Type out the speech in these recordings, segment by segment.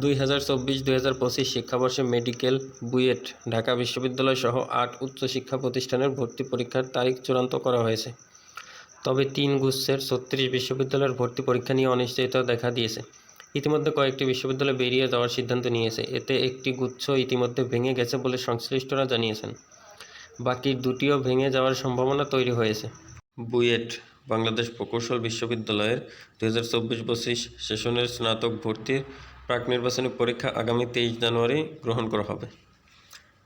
দুই হাজার চব্বিশ, দুই হাজার পঁচিশ শিক্ষাবর্ষে মেডিকেল, বুয়েট, ঢাকা বিশ্ববিদ্যালয় সহ আট উচ্চশিক্ষা প্রতিষ্ঠানের ভর্তি পরীক্ষার তারিখ চূড়ান্ত করা হয়েছে। তবে তিন গুচ্ছের ছত্রিশ বিশ্ববিদ্যালয়ের ভর্তি পরীক্ষা নিয়ে অনিশ্চয়তা দেখা দিয়েছে। ইতিমধ্যে কয়েকটি বিশ্ববিদ্যালয় বেরিয়ে যাওয়ার সিদ্ধান্ত নিয়েছে। এতে একটি গুচ্ছ ইতিমধ্যে ভেঙে গেছে বলে সংশ্লিষ্টরা জানিয়েছেন। বাকি দুটিও ভেঙে যাওয়ার সম্ভাবনা তৈরি হয়েছে। বুয়েট, বাংলাদেশ প্রকৌশল বিশ্ববিদ্যালয়ের দু হাজার চব্বিশ পঁচিশ সেশনের স্নাতক ভর্তির প্রাক নির্বাচনী পরীক্ষা আগামী তেইশ জানুয়ারি গ্রহণ করা হবে।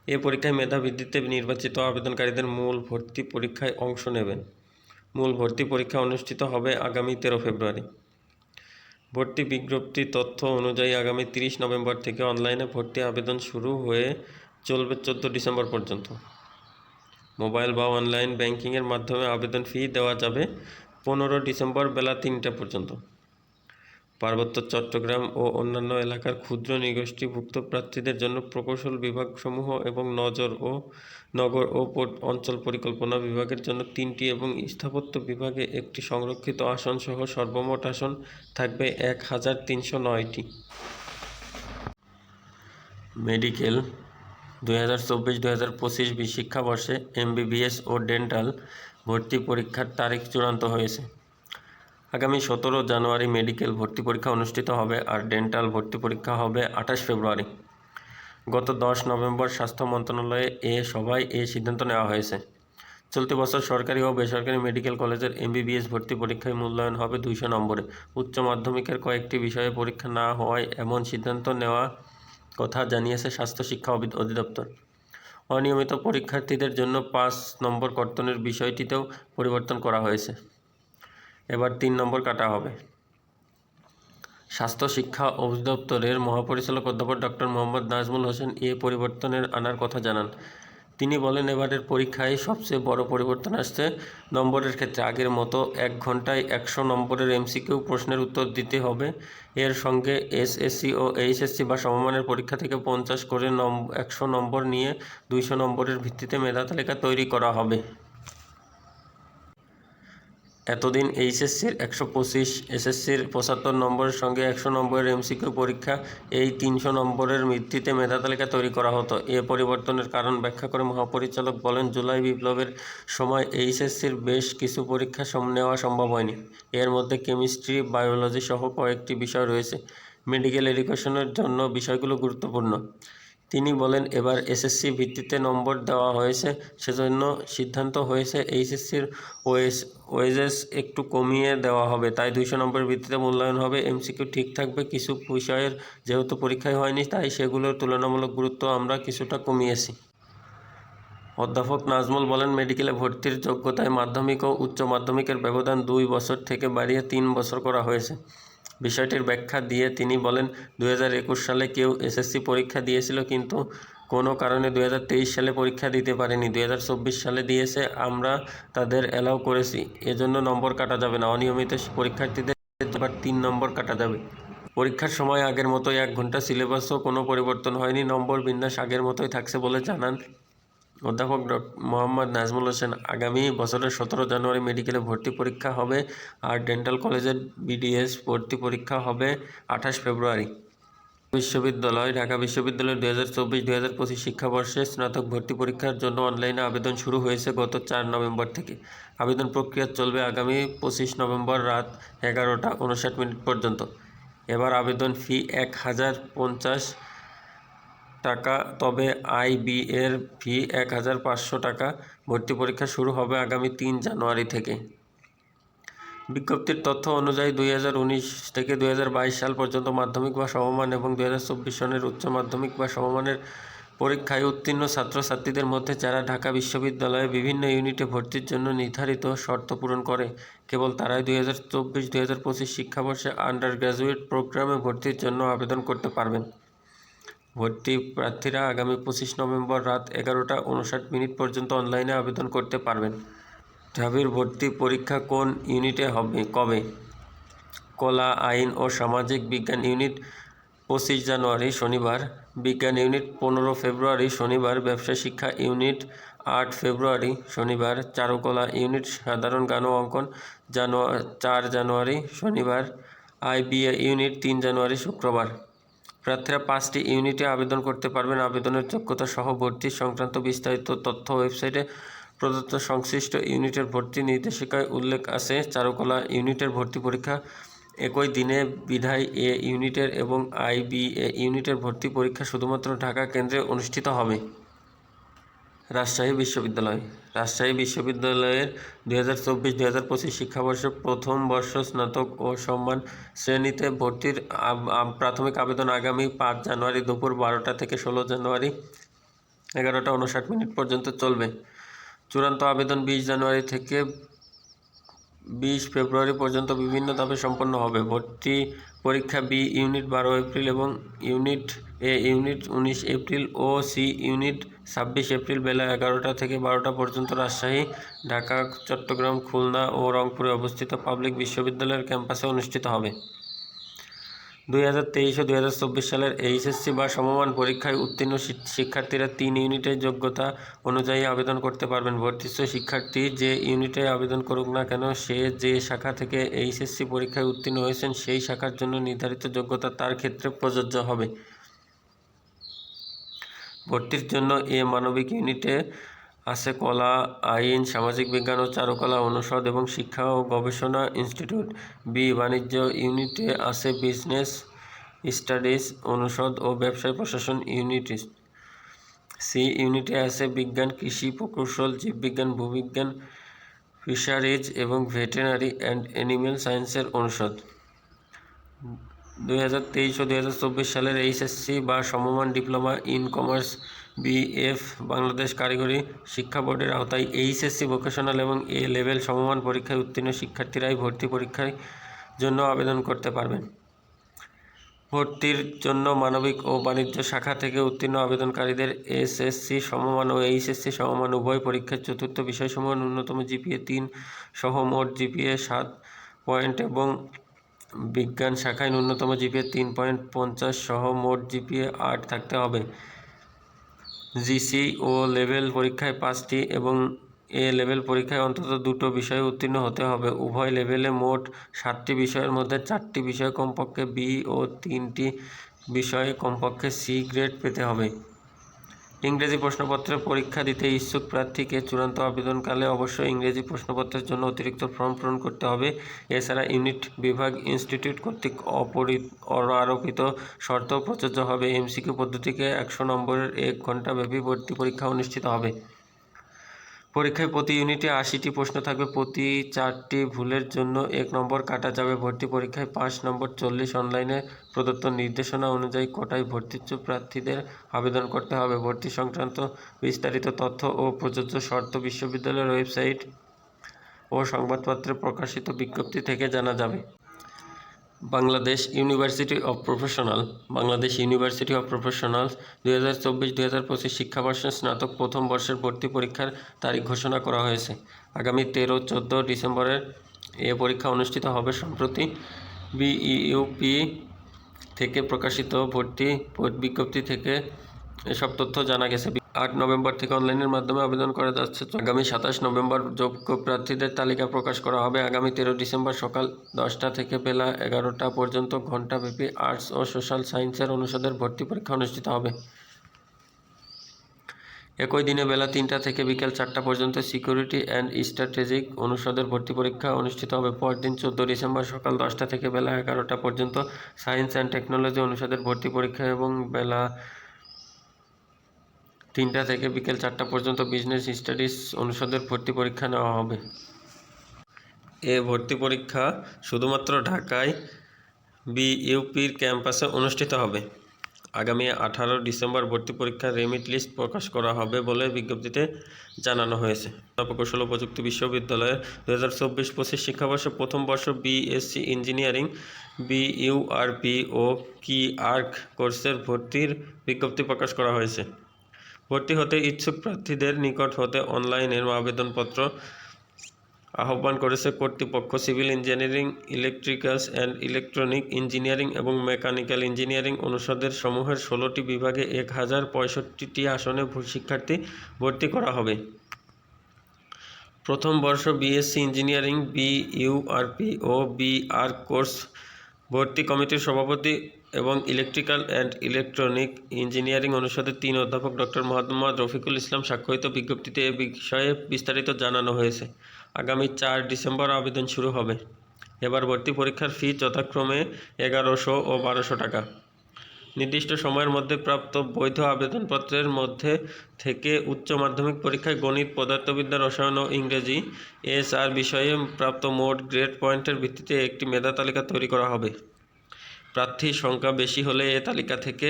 এ পরীক্ষায় মেধা ভিত্তিতে নির্বাচিত আবেদনকারীদের মূল ভর্তি পরীক্ষায় অংশ নেবেন। মূল ভর্তি পরীক্ষা অনুষ্ঠিত হবে আগামী তেরো ফেব্রুয়ারি। ভর্তি বিজ্ঞপ্তি তথ্য অনুযায়ী আগামী তিরিশ নভেম্বর থেকে অনলাইনে ভর্তি আবেদন শুরু হয়ে চলবে চোদ্দ ডিসেম্বর পর্যন্ত। মোবাইল বা অনলাইন ব্যাংকিংয়ের মাধ্যমে আবেদন ফি দেওয়া যাবে পনেরো ডিসেম্বর বেলা তিনটা পর্যন্ত। পার্বত্য চট্টগ্রাম ও অন্যান্য এলাকার ক্ষুদ্র নৃগোষ্ঠীভুক্ত প্রার্থীদের জন্য প্রকৌশল বিভাগসমূহ এবং নজর ও নগর ও অঞ্চল পরিকল্পনা বিভাগের জন্য তিনটি এবং স্থাপত্য বিভাগে একটি সংরক্ষিত আসন সহ সর্বমোট আসন থাকবে এক হাজার তিনশো নয়টি। মেডিকেল দুই হাজার চব্বিশ দুই হাজার পঁচিশ শিক্ষাবর্ষে এমবিবিএস ও ডেন্টাল ভর্তি পরীক্ষার তারিখ চূড়ান্ত হয়েছে। আগামী সতেরো জানুয়ারি মেডিকেল ভর্তি পরীক্ষা অনুষ্ঠিত হবে আর ডেন্টাল ভর্তি পরীক্ষা হবে আঠাশ ফেব্রুয়ারি। গত দশ নভেম্বর স্বাস্থ্য মন্ত্রণালয়ে এ সভায় এই সিদ্ধান্ত নেওয়া হয়েছে। চলতি বছর সরকারি ও বেসরকারি মেডিকেল কলেজের এমবিবিএস ভর্তি পরীক্ষায় মূল্যায়ন হবে দুইশো নম্বরে। উচ্চ মাধ্যমিকের কয়েকটি বিষয়ে পরীক্ষা না হওয়ায় এমন সিদ্ধান্ত নেওয়া কথা জানিয়েছে স্বাস্থ্য শিক্ষা অধি- অধিদপ্তর। অনিয়মিত পরীক্ষার্থীদের জন্য পাঁচ নম্বর কর্তনের বিষয়টিতেও পরিবর্তন করা হয়েছে। এবার তিন নম্বর কাটা হবে। স্বাস্থ্য শিক্ষা অধিদপ্তরের মহাপরিচালক অধ্যাপক ডক্টর মোহাম্মদ নাজমুল হোসেন এ পরিবর্তনের আনার কথা জানান। তিনি বলেন, এবারের পরীক্ষায় সবচেয়ে বড় পরিবর্তন আসছে নম্বরের ক্ষেত্রে। আগের মতো এক ঘন্টায় একশো নম্বরের এমসিকিউ প্রশ্নের উত্তর দিতে হবে। এর সঙ্গে এসএসসি ও এইচএসসি বা সমমানের পরীক্ষা থেকে পঞ্চাশ করে নম, একশো নম্বর নিয়ে দুইশো নম্বরের ভিত্তিতে মেধা তালিকা তৈরি করা হবে। এতদিন এইচএসসির একশো পঁচিশ, এসএসসির পঁচাত্তর নম্বরের সঙ্গে একশো নম্বরের এমসিকিউ পরীক্ষা, এই তিনশো নম্বরের ভিত্তিতে মেধা তালিকা তৈরি করা হতো। এ পরিবর্তনের কারণ ব্যাখ্যা করে মহাপরিচালক বলেন, জুলাই বিপ্লবের সময় এইচএসসির বেশ কিছু পরীক্ষা নেওয়া সম্ভব হয়নি। এর মধ্যে কেমিস্ট্রি, বায়োলজি সহ কয়েকটি বিষয় রয়েছে। মেডিকেল এডুকেশনের জন্য বিষয়গুলো গুরুত্বপূর্ণ। তিনি বলেন, এবার এসএসসি ভিত্তিতে নম্বর দেওয়া হয়েছে, সেজন্য সিদ্ধান্ত হয়েছে এইচএসসির ওএস ওয়েজেস একটু কমিয়ে দেওয়া হবে। তাই দুইশো নম্বরের ভিত্তিতে মূল্যায়ন হবে। এমসিকিউ ঠিক থাকবে। কিছু বিষয়ের যেহেতু পরীক্ষায় হয়নি, তাই সেগুলোর তুলনামূলক গুরুত্ব আমরা কিছুটা কমিয়েছি। অধ্যাপক নাজমুল বলেন, মেডিকেলে ভর্তির যোগ্যতায় মাধ্যমিক ও উচ্চ মাধ্যমিকের ব্যবধান দুই বছর থেকে বাড়িয়ে তিন বছর করা হয়েছে। বিষয়টির ব্যাখ্যা দিয়ে তিনি বলেন দুই হাজার একুশ সালে কেউ এসএসসি পরীক্ষা দিয়েছিল কিন্তু কোনো কারণে দু হাজার তেইশ সালে পরীক্ষা দিতে পারেনি। দুই হাজার চব্বিশ সালে দিয়েছে, আমরা তাদের অ্যালাউ করেছি। এজন্য নম্বর কাটা যাবে না। অনিয়মিত পরীক্ষার্থীদের এবার তিন নম্বর কাটা যাবে। পরীক্ষার সময় আগের মতোই এক ঘণ্টা সিলেবাসও কোনো পরিবর্তন হয়নি। নম্বর বিন্যাস আগের মতোই থাকছে বলে জানান অধ্যাপক মোহাম্মদ নাজমুল হোসেন, আগামী বছরের সতেরো জানুয়ারি মেডিকেলে ভর্তি পরীক্ষা হবে আর ডেন্টাল কলেজের বিডিএস ভর্তি পরীক্ষা হবে আঠাশ ফেব্রুয়ারি। বিশ্ববিদ্যালয়, ঢাকা বিশ্ববিদ্যালয়ের দুই হাজার চব্বিশ, দুই হাজার পঁচিশ শিক্ষাবর্ষে স্নাতক ভর্তি পরীক্ষার জন্য অনলাইনে আবেদন শুরু হয়েছে গত চার নভেম্বর থেকে। আবেদন প্রক্রিয়া চলবে আগামী পঁচিশ নভেম্বর রাত এগারোটা উনষাট মিনিট পর্যন্ত। এবার আবেদন ফি এক হাজার পঞ্চাশ টাকা, তবে আইবি এর ফি এক হাজার পাঁচশো টাকা। ভর্তি পরীক্ষা শুরু হবে আগামী তিন জানুয়ারি থেকে। বিজ্ঞপ্তির তথ্য অনুযায়ী দুই হাজার উনিশ থেকে দুই হাজার বাইশ সাল পর্যন্ত মাধ্যমিক বা সমমান এবং দুই হাজার চব্বিশ সনের উচ্চ মাধ্যমিক বা সমমানের পরীক্ষায় উত্তীর্ণ ছাত্রছাত্রীদের মধ্যে যারা ঢাকা বিশ্ববিদ্যালয়ে বিভিন্ন ইউনিটে ভর্তির জন্য নির্ধারিত শর্ত পূরণ করে, কেবল তারাই দুই হাজার চব্বিশ দুই হাজার পঁচিশ শিক্ষাবর্ষে আন্ডার গ্র্যাজুয়েট প্রোগ্রামে ভর্তির জন্য আবেদন করতে পারবেন। ভর্তি প্রার্থীরা আগামী পঁচিশ নভেম্বর রাত এগারোটা উনষাট মিনিট পর্যন্ত অনলাইনে আবেদন করতে পারবেন। ঢাবির ভর্তি পরীক্ষা কোন ইউনিটে হবে? কবে? কলা, আইন ও সামাজিক বিজ্ঞান ইউনিট, পঁচিশ জানুয়ারি শনিবার। বিজ্ঞান ইউনিট, পনেরো ফেব্রুয়ারি শনিবার। ব্যবসা শিক্ষা ইউনিট, আট ফেব্রুয়ারি শনিবার। চারুকলা ইউনিট, সাধারণ গান ও অঙ্কন জানুয়ারি চার জানুয়ারি শনিবার। আইবিএ ইউনিট, তিন জানুয়ারি শুক্রবার। প্রার্থীরা পাঁচটি ইউনিটে আবেদন করতে পারবেন। আবেদনের যোগ্যতা সহ ভর্তি সংক্রান্ত বিস্তারিত তথ্য ওয়েবসাইটে প্রদত্ত সংশ্লিষ্ট ইউনিটের ভর্তি নির্দেশিকায় উল্লেখ আছে। চারুকলা ইউনিটের ভর্তি পরীক্ষা একই দিনে বিধায় এ ইউনিটের এবং আইবিএ ইউনিটের ভর্তি পরীক্ষা শুধুমাত্র ঢাকা কেন্দ্রে অনুষ্ঠিত হবে। রাজশাহী বিশ্ববিদ্যালয়। রাজশাহী বিশ্ববিদ্যালয়ের দু হাজার চব্বিশ পঁচিশ শিক্ষাবর্ষের প্রথম বর্ষ স্নাতক ও সম্মান শ্রেণীতে ভর্তির প্রাথমিক আবেদন আগামী পাঁচ জানুয়ারি দুপুর বারোটা থেকে ষোলো জানুয়ারি এগারোটা উনষাট মিনিট পর্যন্ত চলবে। চূড়ান্ত আবেদন বিশ জানুয়ারি থেকে বিশ ফেব্রুয়ারি পর্যন্ত বিভিন্ন ধাপে সম্পন্ন হবে। ভর্তি পরীক্ষা বি ইউনিট বারো এপ্রিল এবং ইউনিট এ ইউনিট উনিশ এপ্রিল ও সি ইউনিট ছাব্বিশ এপ্রিল বেলা এগারোটা থেকে বারোটা পর্যন্ত রাজশাহী, ঢাকা, চট্টগ্রাম, খুলনা ও রংপুরে অবস্থিত পাবলিক বিশ্ববিদ্যালয়ের ক্যাম্পাসে অনুষ্ঠিত হবে। দুই হাজার তেইশ হাজার চব্বিশ সালের এইচএসসি বা সমমান পরীক্ষায় উত্তীর্ণ শিক্ষার্থীরা তিন ইউনিটের যোগ্যতা অনুযায়ী আবেদন করতে পারবেন। ভর্তিচ্ছ শিক্ষার্থী যে ইউনিটে আবেদন করুক না কেন, সে যে শাখা থেকে এইচএসসি পরীক্ষায় উত্তীর্ণ হয়েছেন, সেই শাখার জন্য নির্ধারিত যোগ্যতা তার ক্ষেত্রে প্রযোজ্য হবে। ভর্তির জন্য এ মানবিক ইউনিটে আছে কলা, আইন, সামাজিক বিজ্ঞান ও চারুকলা অনুষদ এবং শিক্ষা ও গবেষণা ইনস্টিটিউট। বি, বাণিজ্য ইউনিটে আছে বিজনেস স্টাডিজ অনুষদ ও ব্যবসায় প্রশাসন ইউনিট। সি, ইউনিটে আছে বিজ্ঞান, কৃষি, প্রকৌশল, জীববিজ্ঞান, ভূবিজ্ঞান, ফিশারিজ এবং ভেটেরিনারি অ্যান্ড অ্যানিম্যাল সায়েন্সের অনুষদ। দুই হাজার তেইশ ও দুই হাজার চব্বিশ সালের এইচএসসি বা সমমান diploma in commerce BF Bangladesh কারিগরি শিক্ষা বোর্ডের আওতায় এইচএসসি ভোকেশনাল এবং এ লেভেল সমমান পরীক্ষায় উত্তীর্ণ শিক্ষার্থীরাই ভর্তি পরীক্ষার জন্য আবেদন করতে পারবেন। ভর্তির জন্য মানবিক ও বাণিজ্য শাখা থেকে উত্তীর্ণ আবেদনকারীদের এসএসসি সমমান ও এইচএসসি সমমান উভয় পরীক্ষার চতুর্থ বিষয়সমূহ ন্যূনতম জিপিএ তিন সহ মোট জিপিএ সাত পয়েন্ট এবং বিজ্ঞান শাখায় ন্যূনতম জিপিএ তিন পয়েন্ট পঞ্চাশ সহ মোট জিপিএ আট থাকতে হবে। জিসি ও লেভেল পরীক্ষায় পাঁচটি এবং এ লেভেল পরীক্ষায় অন্তত দুটো বিষয়ে উত্তীর্ণ হতে হবে। উভয় লেভেলে মোট সাতটি বিষয়ের মধ্যে চারটি বিষয় কমপক্ষে বি ও তিনটি বিষয়ে কমপক্ষে সি গ্রেড পেতে হবে। ইংরেজি প্রশ্নপত্রের পরীক্ষা দিতে ইচ্ছুক প্রার্থীকে চূড়ান্ত আবেদনকালে অবশ্যই ইংরেজি প্রশ্নপত্রের জন্য অতিরিক্ত ফর্ম পূরণ করতে হবে। এছাড়া ইউনিট বিভাগ ইনস্টিটিউট কর্তৃক অপরি আরোপিত শর্ত প্রযোজ্য হবে। এমসিকিউ পদ্ধতিকে একশো নম্বরের এক ঘন্টাব্যাপী ভর্তি পরীক্ষা অনুষ্ঠিত হবে। পরীক্ষায় প্রতি ইউনিটে আশিটি প্রশ্ন থাকবে। প্রতি চারটি ভুলের জন্য এক নম্বর কাটা যাবে। ভর্তি পরীক্ষায় পাঁচ নম্বর চল্লিশ অনলাইনে প্রদত্ত নির্দেশনা অনুযায়ী কোটায় ভর্তিচ্ছুক প্রার্থীদের আবেদন করতে হবে? ভর্তি সংক্রান্ত বিস্তারিত তথ্য ও প্রযোজ্য শর্ত বিশ্ববিদ্যালয়ের ওয়েবসাইট ও সংবাদপত্রে প্রকাশিত বিজ্ঞপ্তি থেকে জানা যাবে। Bangladesh university of professional Bangladesh university of professionals দুই হাজার চব্বিশ দুই হাজার পঁচিশ শিক্ষাবর্ষের স্নাতক প্রথম বর্ষের ভর্তি পরীক্ষার তারিখ ঘোষণা করা হয়েছে। আগামী তেরো, চোদ্দ ডিসেম্বরের এ পরীক্ষা অনুষ্ঠিত হবে সম্প্রতি বিইউপি থেকে প্রকাশিত ভর্তি বিজ্ঞপ্তি থেকে। এসব তথ্য জানা গেছে। আট নভেম্বর থেকে অনলাইনের মাধ্যমে আবেদন করা যাচ্ছে। আগামী সাতাশ নভেম্বর যোগ্য প্রার্থীদের তালিকা প্রকাশ করা হবে। আগামী তেরো ডিসেম্বর সকাল দশটা থেকে বেলা এগারোটা পর্যন্ত ঘণ্টাব্যাপী আর্টস ও সোশ্যাল সায়েন্সের অনুষদের ভর্তি পরীক্ষা অনুষ্ঠিত হবে। একই দিনে বেলা তিনটা থেকে বিকেল চারটা পর্যন্ত সিকিউরিটি অ্যান্ড স্ট্র্যাটেজিক অনুষদের ভর্তি পরীক্ষা অনুষ্ঠিত হবে। পরদিন চোদ্দ ডিসেম্বর সকাল দশটা থেকে বেলা এগারোটা পর্যন্ত সায়েন্স অ্যান্ড টেকনোলজি অনুষদের ভর্তি পরীক্ষা এবং বেলা তিনটা থেকে বিকেল চারটা পর্যন্ত বিজনেস স্টাডিজ অনুষদের ভর্তি পরীক্ষা নেওয়া হবে। এ ভর্তি পরীক্ষা শুধুমাত্র ঢাকায় বিইউপির ক্যাম্পাসে অনুষ্ঠিত হবে। আগামী আঠারো ডিসেম্বর ভর্তি পরীক্ষার রেমিট লিস্ট প্রকাশ করা হবে বলে বিজ্ঞপ্তিতে জানানো হয়েছে। প্রকৌশল প্রযুক্তি বিশ্ববিদ্যালয়ের দু হাজার চব্বিশ পঁচিশ শিক্ষাবর্ষে প্রথম বর্ষ বিএসসি ইঞ্জিনিয়ারিং বিইউআরপি ও কি আর্ক কোর্সের ভর্তির বিজ্ঞপ্তি প্রকাশ করা হয়েছে। ভর্তি হতে ইচ্ছুক প্রার্থীদের নিকট হতে অনলাইনের আবেদনপত্র আহ্বান করেছে কর্তৃপক্ষ civil engineering, electricals and electronic engineering এবং মেকানিক্যাল ইঞ্জিনিয়ারিং অনুষদের সমূহের ষোলোটি বিভাগে এক হাজার পঁয়ষট্টিটি আসনে শিক্ষার্থী ভর্তি করা হবে। প্রথম বর্ষ বিএসসি ইঞ্জিনিয়ারিং বিইউআরপি ও বিআর কোর্স ভর্তি কমিটির সভাপতি এবং ইলেকট্রিক্যাল অ্যান্ড ইলেকট্রনিক ইঞ্জিনিয়ারিং অনুষদের তিন অধ্যাপক ডক্টর মোহাম্মদ রফিকুল ইসলাম স্বাক্ষরিত বিজ্ঞপ্তিতে এ বিষয়ে বিস্তারিত জানানো হয়েছে। আগামী চার ডিসেম্বর আবেদন শুরু হবে। এবার ভর্তি পরীক্ষার ফি যথাক্রমে এগারোশো ও বারোশো টাকা। নির্দিষ্ট সময়ের মধ্যে প্রাপ্ত বৈধ আবেদনপত্রের মধ্যে থেকে উচ্চ মাধ্যমিক পরীক্ষায় গণিত, পদার্থবিদ্যা, রসায়ন ও ইংরেজি এস আর বিষয়ে প্রাপ্ত মোট গ্রেড পয়েন্টের ভিত্তিতে একটি মেধা তালিকা তৈরি করা হবে। প্রার্থীর সংখ্যা বেশি হলে এ তালিকা থেকে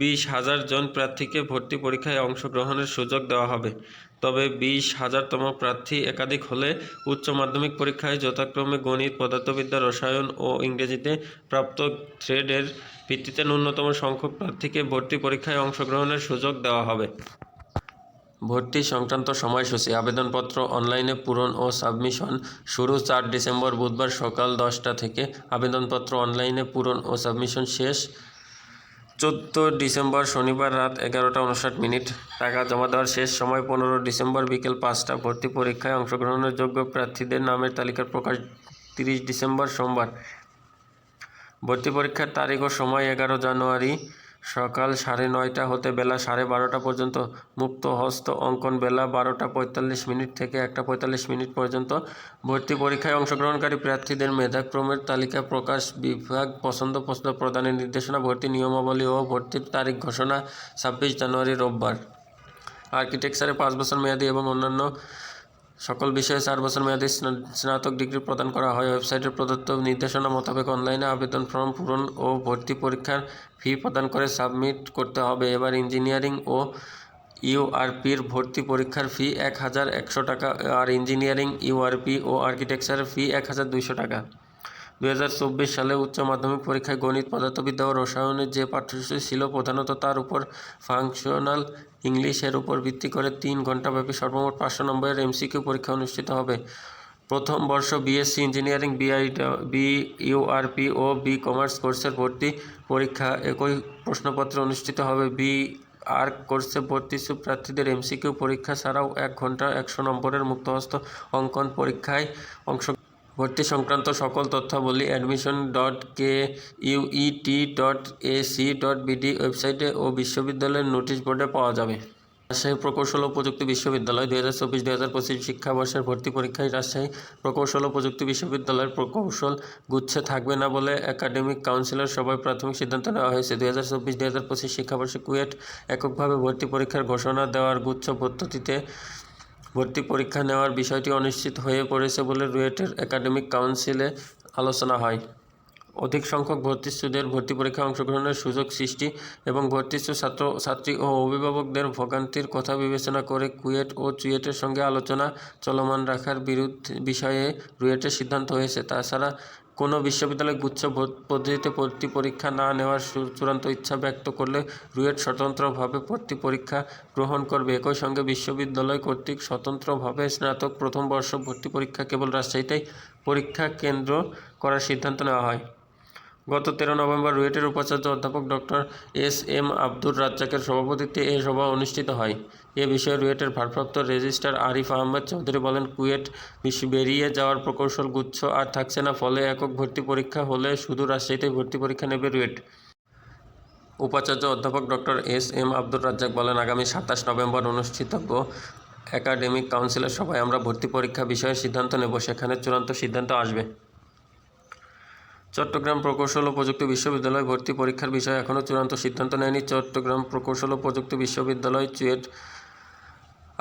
বিশ হাজার জন প্রার্থীকে ভর্তি পরীক্ষায় অংশগ্রহণের সুযোগ দেওয়া হবে। তবে বিশ হাজারতম প্রার্থী একাধিক হলে উচ্চ মাধ্যমিক পরীক্ষায় যথাক্রমে গণিত, পদার্থবিদ্যা, রসায়ন ও ইংরেজিতে প্রাপ্ত থ্রেডের ভিত্তিতে ন্যূনতম সংখ্যক প্রার্থীকে ভর্তি পরীক্ষায় অংশগ্রহণের সুযোগ দেওয়া হবে। ভর্তি সংক্রান্ত সময়সূচি, আবেদনপত্র অনলাইনে পূরণ ও সাবমিশন শুরু চার ডিসেম্বর বুধবার সকাল দশটা থেকে। আবেদনপত্র অনলাইনে পূরণ ও সাবমিশন শেষ। চোদ্দ ডিসেম্বর শনিবার রাত এগারোটা উনষাট মিনিট। টাকা জমা দেওয়ার শেষ সময় পনেরো ডিসেম্বর বিকেল পাঁচটা। ভর্তি পরীক্ষায় অংশগ্রহণের যোগ্য প্রার্থীদের নামের তালিকার প্রকাশ তিরিশ ডিসেম্বর সোমবার। ভর্তি পরীক্ষার তারিখ ও সময় এগারো জানুয়ারি। সকাল সাড়ে নয়টা হতে বেলা সাড়ে বারোটা পর্যন্ত মুক্ত হস্ত অঙ্কন বেলা বারোটা পঁয়তাল্লিশ মিনিট থেকে একটা পঁয়তাল্লিশ মিনিট পর্যন্ত ভর্তি পরীক্ষায় অংশগ্রহণকারী প্রার্থীদের মেধাক্রমের তালিকা প্রকাশ বিভাগ পছন্দ প্রশ্ন প্রদানের নির্দেশনা, ভর্তি নিয়মাবলী ও ভর্তির তারিখ ঘোষণা ছাব্বিশ জানুয়ারি রোববার। আর্কিটেকচারে পাঁচ বছর মেয়াদী এবং অন্যান্য সকল বিষয়ে চার বছর মেয়াদী স্না- স্নাতক ডিগ্রি প্রদান করা হয়। ওয়েবসাইটে প্রদত্ত নির্দেশনা মোতাবেক অনলাইনে আবেদন ফর্ম পূরণ ও ভর্তি পরীক্ষার ফি প্রদান করে সাবমিট করতে হবে। এবার ইঞ্জিনিয়ারিং ও ইউআরপির ভর্তি পরীক্ষার ফি এক হাজার একশো টাকা আর ইঞ্জিনিয়ারিং ইউআরপি ও আর্কিটেকচারের ফি এক হাজার দুইশো টাকা। চব্বিশ সালে উচ্চ মাধ্যমিক পরীক্ষায় গণিত, পদার্থবিদ্যা ও রসায়নের যে পাঠ্যসূচি ছিল প্রধানত তার উপর ফাংশনাল ইংলিশের উপর ভিত্তি করে তিন ঘন্টাব্যাপী সর্বমোট পাঁচশো নম্বরের এমসিকিউ পরীক্ষা অনুষ্ঠিত হবে। প্রথম বর্ষ BSc engineering BI B URP ও বি কমার্স কোর্সের ভর্তি পরীক্ষা একই প্রশ্নপত্র অনুষ্ঠিত হবে। বি আর কোর্সে ভর্তি প্রার্থীদের এমসিকিউ পরীক্ষা ছাড়াও এক ঘণ্টা একশো নম্বরের মুক্তহস্ত অঙ্কন পরীক্ষায় অংশ ভর্তি সংক্রান্ত সকল তথ্যাবলী admission dot K UET dot AC dot BD ওয়েবসাইটে ও বিশ্ববিদ্যালয়ের নোটিশ বোর্ডে পাওয়া যাবে। রাজশাহী প্রকৌশল ও প্রযুক্তি বিশ্ববিদ্যালয় দুই হাজার চব্বিশ, দুই হাজার পঁচিশ শিক্ষাবর্ষের ভর্তি পরীক্ষায় রাজশাহী প্রকৌশল ও প্রযুক্তি বিশ্ববিদ্যালয়ের প্রকৌশল গুচ্ছে থাকবে না বলে একাডেমিক কাউন্সিলের সভায় প্রাথমিক সিদ্ধান্ত নেওয়া হয়েছে। দুই হাজার চব্বিশ, দুই হাজার পঁচিশ শিক্ষাবর্ষে কুয়েট এককভাবে ভর্তি পরীক্ষার ঘোষণা দেওয়ার গুচ্ছ পদ্ধতিতে ভর্তি পরীক্ষা নেওয়ার বিষয়টি অনিশ্চিত হয়ে পড়েছে বলে রুয়েটের একাডেমিক কাউন্সিলে আলোচনা হয়। অধিক সংখ্যক ভর্তিচ্ছুদের ভর্তি পরীক্ষায় অংশগ্রহণের সুযোগ সৃষ্টি এবং ভর্তিচ্ছু ছাত্র, ছাত্রী ও অভিভাবকদের ভোগান্তির কথা বিবেচনা করে কুয়েট ও চুয়েটের সঙ্গে আলোচনা চলমান রাখার বিরুদ্ধে বিষয়ে রুয়েটের সিদ্ধান্ত হয়েছে। তাছাড়া কোনো বিশ্ববিদ্যালয় গুচ্ছ পদ্ধতিতে ভর্তি পরীক্ষা না নেওয়ার চূড়ান্ত ইচ্ছা ব্যক্ত করলে রুয়েট স্বতন্ত্রভাবে ভর্তি পরীক্ষা গ্রহণ করবে। একই সঙ্গে বিশ্ববিদ্যালয় কর্তৃক স্বতন্ত্রভাবে স্নাতক প্রথম বর্ষ ভর্তি পরীক্ষা কেবল রাজশাহীতেই পরীক্ষা কেন্দ্র করার সিদ্ধান্ত নেওয়া হয়। গত তেরো নভেম্বর রুয়েটের উপাচার্য অধ্যাপক ডক্টর এস এম আব্দুর রাজ্জাকের সভাপতিত্বে এ সভা অনুষ্ঠিত হয়। এ বিষয়ে রুয়েটের ভারপ্রাপ্ত রেজিস্ট্রার আরিফ আহমেদ চৌধুরী বলেন, কুয়েট বেরিয়ে যাওয়ার প্রকৌশল গুচ্ছ আর থাকছে না, ফলে একক ভর্তি পরীক্ষা হলে শুধু রাজশাহীতে ভর্তি পরীক্ষা নেবে রুয়েট। উপাচার্য অধ্যাপক doctor S M Abdur Razzak বলেন, আগামী সাতাশ নভেম্বর অনুষ্ঠিতব্য একাডেমিক কাউন্সিলের সভায় আমরা ভর্তি পরীক্ষা বিষয়ে সিদ্ধান্ত নেব, সেখানে চূড়ান্ত সিদ্ধান্ত আসবে। চট্টগ্রাম প্রকৌশল ও প্রযুক্তি বিশ্ববিদ্যালয় ভর্তি পরীক্ষার বিষয়ে এখনও চূড়ান্ত সিদ্ধান্ত নেয়নি। চট্টগ্রাম প্রকৌশল ও প্রযুক্তি বিশ্ববিদ্যালয় চুয়েট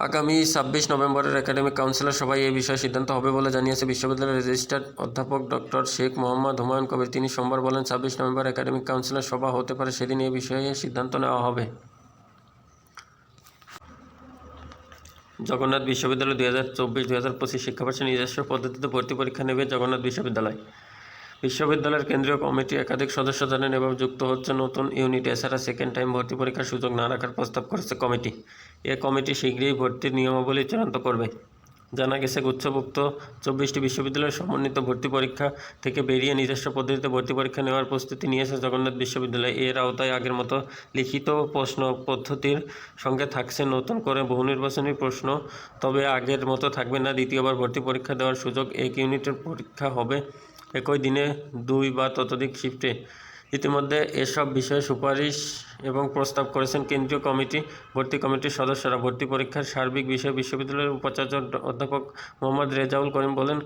আগামী ছাব্বিশ নভেম্বরের একাডেমিক কাউন্সিলের সভায় এই বিষয়ে সিদ্ধান্ত হবে বলে জানিয়েছে বিশ্ববিদ্যালয়ের রেজিস্ট্রার অধ্যাপক ডক্টর শেখ মোহাম্মদ হুমায়ুন কবির। তিনি সোমবার বলেন, ছাব্বিশ নভেম্বর একাডেমিক কাউন্সিলের সভা হতে পারে, সেদিন এই বিষয়ে সিদ্ধান্ত নেওয়া হবে। জগন্নাথ বিশ্ববিদ্যালয় দু হাজার চব্বিশ দু হাজার পঁচিশ শিক্ষাবর্ষে নিজস্ব পদ্ধতিতে ভর্তি পরীক্ষা নেবে জগন্নাথ বিশ্ববিদ্যালয়। বিশ্ববিদ্যালয়ের কেন্দ্রীয় কমিটি একাধিক সদস্য জানেন এবং যুক্ত হচ্ছে নতুন ইউনিট। এছাড়া সেকেন্ড টাইম ভর্তি পরীক্ষার সুযোগ না রাখার প্রস্তাব করেছে কমিটি। এ কমিটি শীঘ্রই ভর্তির নিয়মাবলী চূড়ান্ত করবে। জানা গেছে, গুচ্ছভুক্ত চব্বিশটি বিশ্ববিদ্যালয়ের সমন্বিত ভর্তি পরীক্ষা থেকে বেরিয়ে নিজস্ব পদ্ধতিতে ভর্তি পরীক্ষা নেওয়ার প্রস্তুতি নিয়েছে জগন্নাথ বিশ্ববিদ্যালয়। এর আওতায় আগের মতো লিখিত প্রশ্ন পদ্ধতির সঙ্গে থাকছে নতুন করে বহু নির্বাচনী প্রশ্ন, তবে আগের মতো থাকবে না। দ্বিতীয়বার ভর্তি পরীক্ষা দেওয়ার সুযোগ এক ইউনিটের পরীক্ষা হবে। একই দিনে দুই বা ততোধিক শিফটে। ইতিমধ্যে এসব বিষয়ে সুপারিশ এবং প্রস্তাব করেছেন কেন্দ্রীয় কমিটি, ভর্তি কমিটির সদস্যরা। ভর্তি পরীক্ষার সার্বিক বিষয়ে বিশ্ববিদ্যালয়ের উপাচার্য অধ্যাপক মোহাম্মদ রেজাউল করিম বলেন,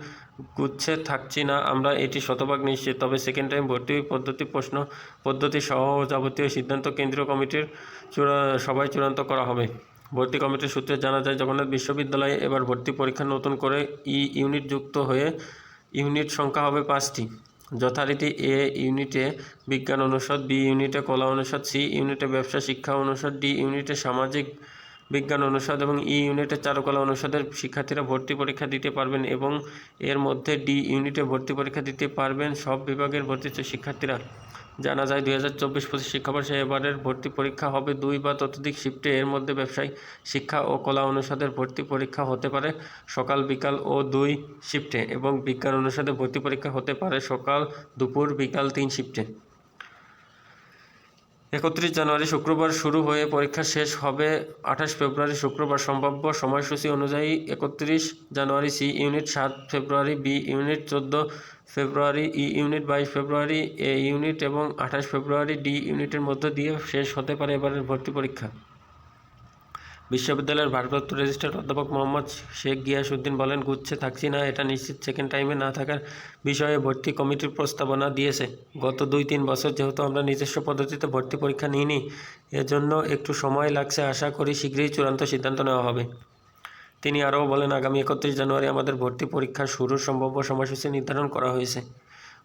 গুচ্ছে থাকছি না আমরা, এটি শতভাগ নিশ্চিত। তবে সেকেন্ড টাইম ভর্তি পদ্ধতি, প্রশ্ন পদ্ধতি সহ যাবতীয় সিদ্ধান্ত কেন্দ্রীয় কমিটির চূড়া সবাই চূড়ান্ত করা হবে। ভর্তি কমিটির সূত্রে জানা যায়, জগন্নাথ বিশ্ববিদ্যালয়ে এবার ভর্তি পরীক্ষা নতুন করে ই ইউনিট যুক্ত হয়ে ইউনিট সংখ্যা হবে পাঁচটি। যথারীতি এ ইউনিটে বিজ্ঞান অনুষদ, বি ইউনিটে কলা অনুষদ, সি ইউনিটে ব্যবসা শিক্ষা অনুষদ, ডি ইউনিটে সামাজিক বিজ্ঞান অনুষদ এবং ই ইউনিটে চারুকলা অনুষদের শিক্ষার্থীরা ভর্তি পরীক্ষা দিতে পারবেন এবং এর মধ্যে ডি ইউনিটে ভর্তি পরীক্ষা দিতে পারবেন সব বিভাগের ভর্তি শিক্ষার্থীরা। জানা যায় দুই হাজার চব্বিশ পঁচিশ শিক্ষাবর্ষে এবারের ভর্তি পরীক্ষা হবে দুই বা ততোধিক শিফটে। এর মধ্যে ব্যবসায় শিক্ষা ও কলা অনুষদের ভর্তি পরীক্ষা হতে পারে সকাল, বিকাল ও দুই শিফটে এবং বিজ্ঞান অনুষদে ভর্তি পরীক্ষা হতে পারে সকাল, দুপুর, বিকাল তিন শিফটে। একত্রিশ জানুয়ারি শুক্রবার শুরু হয়ে পরীক্ষা শেষ হবে। আঠাশ ফেব্রুয়ারি শুক্রবার সম্ভাব্য সময়সূচি অনুযায়ী একত্রিশ জানুয়ারি সি ইউনিট, সাত ফেব্রুয়ারি বি ইউনিট, চোদ্দ ফেব্রুয়ারি ই ইউনিট, বাইশ ফেব্রুয়ারি এ ইউনিট এবং আঠাশ ফেব্রুয়ারি ডি ইউনিটের মধ্য দিয়ে শেষ হতে পারে এবারের ভর্তি পরীক্ষা। বিশ্ববিদ্যালয়ের ভারপ্রাপ্ত রেজিস্ট্রার অধ্যাপক মোহাম্মদ শেখ গিয়াসউদ্দিন বলেন, গুচ্ছে থাকছি না, এটা নিশ্চিত সেকেন্ড টাইমে না থাকার বিষয়ে ভর্তি কমিটির প্রস্তাবনা দিয়েছে। গত দুই তিন বছর যেহেতু আমরা নিজস্ব পদ্ধতিতে ভর্তি পরীক্ষা নিইনি, এজন্য একটু সময় লাগছে, আশা করি শীঘ্রই চূড়ান্ত সিদ্ধান্ত নেওয়া হবে। তিনি আরও বলেন, আগামী একত্রিশ জানুয়ারি আমাদের ভর্তি পরীক্ষা শুরুর সম্ভাব্য সময়সূচি নির্ধারণ করা হয়েছে।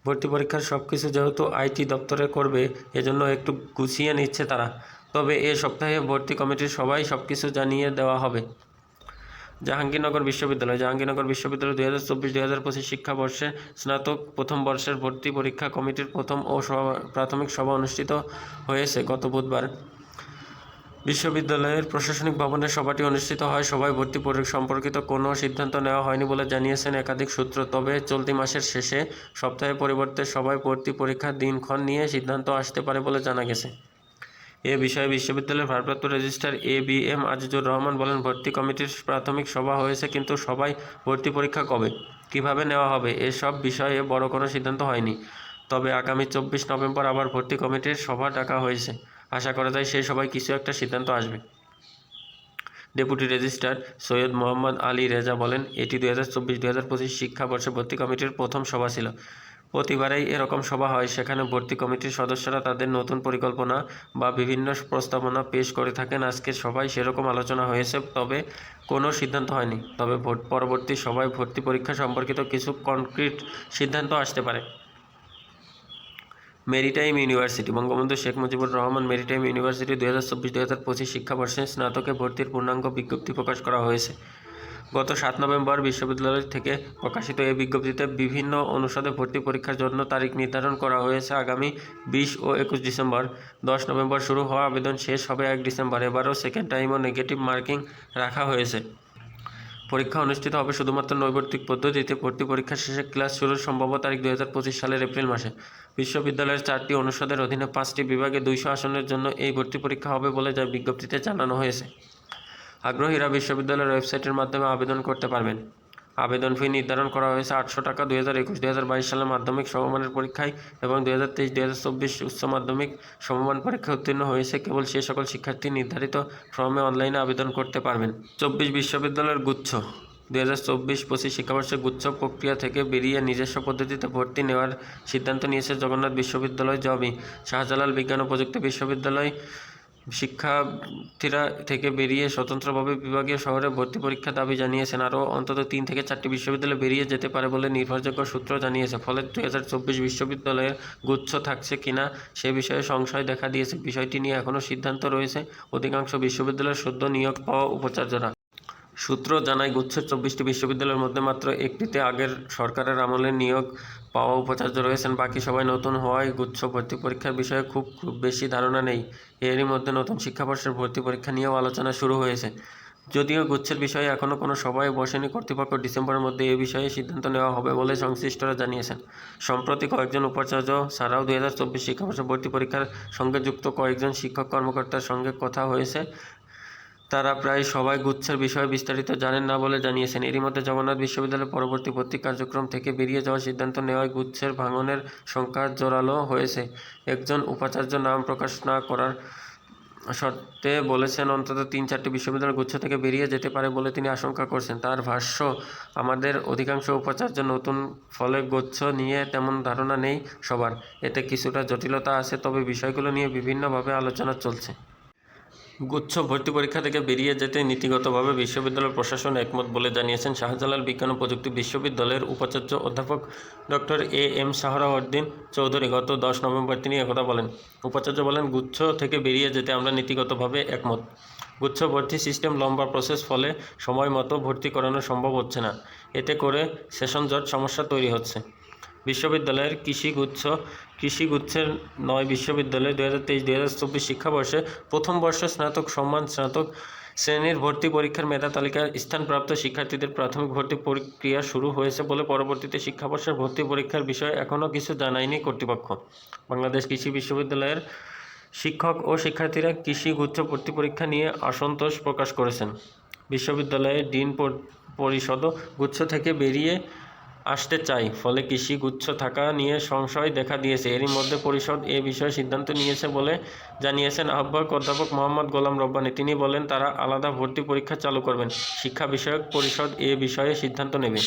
ভর্তি পরীক্ষার সব কিছু যেহেতু আইটি দপ্তরে করবে, এজন্য একটু গুছিয়ে নিচ্ছে তারা। তবে এ সপ্তাহে ভর্তি কমিটির সবাই সব কিছু জানিয়ে দেওয়া হবে। জাহাঙ্গীরনগর বিশ্ববিদ্যালয়। জাহাঙ্গীরনগর বিশ্ববিদ্যালয় দুই হাজার চব্বিশ, দুই হাজার পঁচিশ শিক্ষাবর্ষে স্নাতক প্রথম বর্ষের ভর্তি পরীক্ষা কমিটির প্রথম ও প্রাথমিক সভা অনুষ্ঠিত হয়েছে গত বুধবার। বিশ্ববিদ্যালয়ের প্রশাসনিক ভবনের সভাটি অনুষ্ঠিত হয়। সভায় ভর্তি সম্পর্কিত কোনো সিদ্ধান্ত নেওয়া হয়নি বলে জানিয়েছেন একাধিক সূত্র। তবে চলতি মাসের শেষে সপ্তাহে পরিবর্তে সবাই ভর্তি পরীক্ষার দিনক্ষণ নিয়ে সিদ্ধান্ত আসতে পারে বলে জানা গেছে। এ বিষয়ে বিশ্ববিদ্যালয়ের ভারপ্রাপ্ত registrar A B M Azizur Rahman বলেন, ভর্তি কমিটির প্রাথমিক সভা হয়েছে, কিন্তু সবাই ভর্তি পরীক্ষা কবে, কীভাবে নেওয়া হবে, এসব বিষয়ে বড় কোনো সিদ্ধান্ত হয়নি। তবে আগামী চব্বিশ নভেম্বর আবার ভর্তি কমিটির সভা ডাকা হয়েছে। আশা করা যায় সেই সবাই কিছু একটা সিদ্ধান্ত আসবে। ডেপুটি রেজিস্ট্রার সৈয়দ মোহাম্মদ আলী রেজা বলেন, এটি দু হাজার চব্বিশ, দুই হাজার পঁচিশ শিক্ষাবর্ষে ভর্তি কমিটির প্রথম সভা ছিল। প্রতিবারেই এরকম সভা হয়, সেখানে ভর্তি কমিটির সদস্যরা তাদের নতুন পরিকল্পনা বা বিভিন্ন প্রস্তাবনা পেশ করে থাকেন। আজকের সভায় সেরকম আলোচনা হয়েছে, তবে কোনো সিদ্ধান্ত হয়নি। তবে ভোট- পরবর্তী সভায় ভর্তি পরীক্ষা সম্পর্কিত কিছু কনক্রিট সিদ্ধান্ত আসতে পারে। Maritime university. Bangabandhu Sheikh Mujibur Rahman maritime university দু হাজার চব্বিশ দু হাজার পঁচিশ শিক্ষাবর্ষে স্নাতকে ভর্তির পূর্ণাঙ্গ বিজ্ঞপ্তি প্রকাশ করা হয়েছে। গত সাত নভেম্বর বিশ্ববিদ্যালয় থেকে প্রকাশিত এই বিজ্ঞপ্তিতে বিভিন্ন অনুষদে ভর্তি পরীক্ষার জন্য তারিখ নির্ধারণ করা হয়েছে আগামী বিশ ও একুশ ডিসেম্বর। দশ নভেম্বর শুরু হওয়া আবেদন শেষ হবে এক ডিসেম্বর। এবারও সেকেন্ড টাইম ও নেগেটিভ মার্কিং রাখা হয়েছে। পরীক্ষা অনুষ্ঠিত হবে শুধুমাত্র নৈবর্তিক পদ্ধতিতে ভর্তি পরীক্ষা শেষে ক্লাস শুরুর সম্ভাব্য তারিখ দুই হাজার পঁচিশ সালের এপ্রিল মাসে। বিশ্ববিদ্যালয়ের চারটি অনুষদের অধীনে পাঁচটি বিভাগে দুইশো আসনের জন্য এই ভর্তি পরীক্ষা হবে বলে যা বিজ্ঞপ্তিতে জানানো হয়েছে। আগ্রহীরা বিশ্ববিদ্যালয়ের ওয়েবসাইটের মাধ্যমে আবেদন করতে পারবেন। আবেদন ফি নির্ধারণ করা হয়েছে আটশো টাকা দুই হাজার একুশ, দুই হাজার বাইশ সালের মাধ্যমিক সমমানের পরীক্ষায় এবং দুই হাজার তেইশ, দুই হাজার চব্বিশ উচ্চ মাধ্যমিক সমমান পরীক্ষায় উত্তীর্ণ হয়েছে। কেবল সে সকল শিক্ষার্থী নির্ধারিত ফর্মে অনলাইনে আবেদন করতে পারবেন। চব্বিশ বিশ্ববিদ্যালয়ের গুচ্ছ। দু হাজার চব্বিশ পঁচিশ শিক্ষাবর্ষে গুচ্ছ প্রক্রিয়া থেকে বেরিয়ে নিজস্ব পদ্ধতিতে ভর্তি নেওয়ার সিদ্ধান্ত নিয়েছে জগন্নাথ বিশ্ববিদ্যালয় জবি। শাহজালাল বিজ্ঞান ও প্রযুক্তি বিশ্ববিদ্যালয় শিক্ষার্থীরা থেকে বেরিয়ে স্বতন্ত্রভাবে বিভাগীয় শহরে ভর্তি পরীক্ষা দাবি জানিয়েছেন। আরও অন্তত তিন থেকে চারটি বিশ্ববিদ্যালয় বেরিয়ে যেতে পারে বলে নির্ভরযোগ্য সূত্র জানিয়েছে। ফলে দু হাজার চব্বিশ বিশ্ববিদ্যালয়ের গুচ্ছ থাকছে কিনা সে বিষয়ে সংশয় দেখা দিয়েছে। বিষয়টি নিয়ে এখনও সিদ্ধান্ত রয়েছে। অধিকাংশ বিশ্ববিদ্যালয়ের সদ্য নিয়োগ পাওয়া উপাচার্যরা। সূত্র জানায় গুচ্ছের চব্বিশটি বিশ্ববিদ্যালয়ের মধ্যে মাত্র একটিতে আগের সরকারের আমলে নিয়োগ পাওয়া উপাচার্য রয়েছেন। বাকি সবাই নতুন হওয়ায় গুচ্ছ ভর্তি পরীক্ষার বিষয়ে খুব খুব বেশি ধারণা নেই। এরই মধ্যে নতুন শিক্ষাবর্ষের ভর্তি পরীক্ষা নিয়েও আলোচনা শুরু হয়েছে। যদিও গুচ্ছের বিষয়ে এখনও কোনো সভায় বসেনি, কর্তৃপক্ষ ডিসেম্বরের মধ্যে এ বিষয়ে সিদ্ধান্ত নেওয়া হবে বলে সংশ্লিষ্টরা জানিয়েছেন। সম্প্রতি কয়েকজন উপাচার্য ছাড়াও দুই হাজার চব্বিশ শিক্ষাবর্ষে ভর্তি পরীক্ষার সঙ্গে যুক্ত কয়েকজন শিক্ষক কর্মকর্তার সঙ্গে কথা হয়েছে। তারা প্রায় সবাই গুচ্ছের বিষয়ে বিস্তারিত জানেন না বলে জানিয়েছেন। এরই মধ্যে জগন্নাথ বিশ্ববিদ্যালয়ের পরবর্তী ভর্তি কার্যক্রম থেকে বেরিয়ে যাওয়ার সিদ্ধান্ত নেওয়ায় গুচ্ছের ভাঙনের সংখ্যা জোরালো হয়েছে। একজন উপাচার্য নাম প্রকাশ না করার সত্ত্বে বলেছেন, অন্তত তিন চারটি বিশ্ববিদ্যালয় গুচ্ছ থেকে বেরিয়ে যেতে পারে বলে তিনি আশঙ্কা করছেন। তার ভাষ্য, আমাদের অধিকাংশ উপাচার্য নতুন ফলে গুচ্ছ নিয়ে তেমন ধারণা নেই সবার। এতে কিছুটা জটিলতা আছে, তবে বিষয়গুলো নিয়ে বিভিন্নভাবে আলোচনা চলছে। গুচ্ছ ভর্তি পরীক্ষা থেকে বেরিয়ে যেতে নীতিগতভাবে বিশ্ববিদ্যালয় প্রশাসন একমত বলে জানিয়েছেন শাহজালাল বিজ্ঞান ও প্রযুক্তি বিশ্ববিদ্যালয়ের উপাচার্য অধ্যাপক doctor A M Sahrauddin Chowdhury গত দশ নভেম্বর তিনি একথা বলেন। উপাচার্য বলেন, গুচ্ছ থেকে বেরিয়ে যেতে আমরা নীতিগতভাবে একমত। গুচ্ছ ভর্তি সিস্টেম লম্বা প্রসেস, ফলে সময় মতো ভর্তি করানো সম্ভব হচ্ছে না। এতে করে সেশন জট সমস্যা তৈরি হচ্ছে। বিশ্ববিদ্যালয়ের কৃষিগুচ্ছ কৃষিগুচ্ছের নয় বিশ্ববিদ্যালয়ে দু হাজার তেইশ দু হাজার চব্বিশ শিক্ষাবর্ষে প্রথম বর্ষ স্নাতক সম্মান স্নাতক শ্রেণির ভর্তি পরীক্ষার মেধা তালিকায় স্থানপ্রাপ্ত শিক্ষার্থীদের প্রাথমিক ভর্তি প্রক্রিয়া শুরু হয়েছে বলে পরবর্তীতে শিক্ষাবর্ষের ভর্তি পরীক্ষার বিষয়ে এখনও কিছু জানায়নি কর্তৃপক্ষ। বাংলাদেশ কৃষি বিশ্ববিদ্যালয়ের শিক্ষক ও শিক্ষার্থীরা কৃষি গুচ্ছ ভর্তি পরীক্ষা নিয়ে অসন্তোষ প্রকাশ করেছেন। বিশ্ববিদ্যালয়ের ডিন পর- পরিষদও গুচ্ছ থেকে বেরিয়ে আসতে চাই, ফলে কৃষি গুচ্ছ থাকা নিয়ে সংশয় দেখা দিয়েছে। এরই মধ্যে পরিষদ এ বিষয়ে সিদ্ধান্ত নিয়েছে বলে জানিয়েছেন আহ্বায়ক অধ্যাপক মোহাম্মদ গোলাম রব্বানি। তিনি বলেন, তারা আলাদা ভর্তি পরীক্ষা চালু করবেন। শিক্ষা বিষয়ক পরিষদ এ বিষয়ে সিদ্ধান্ত নেবে।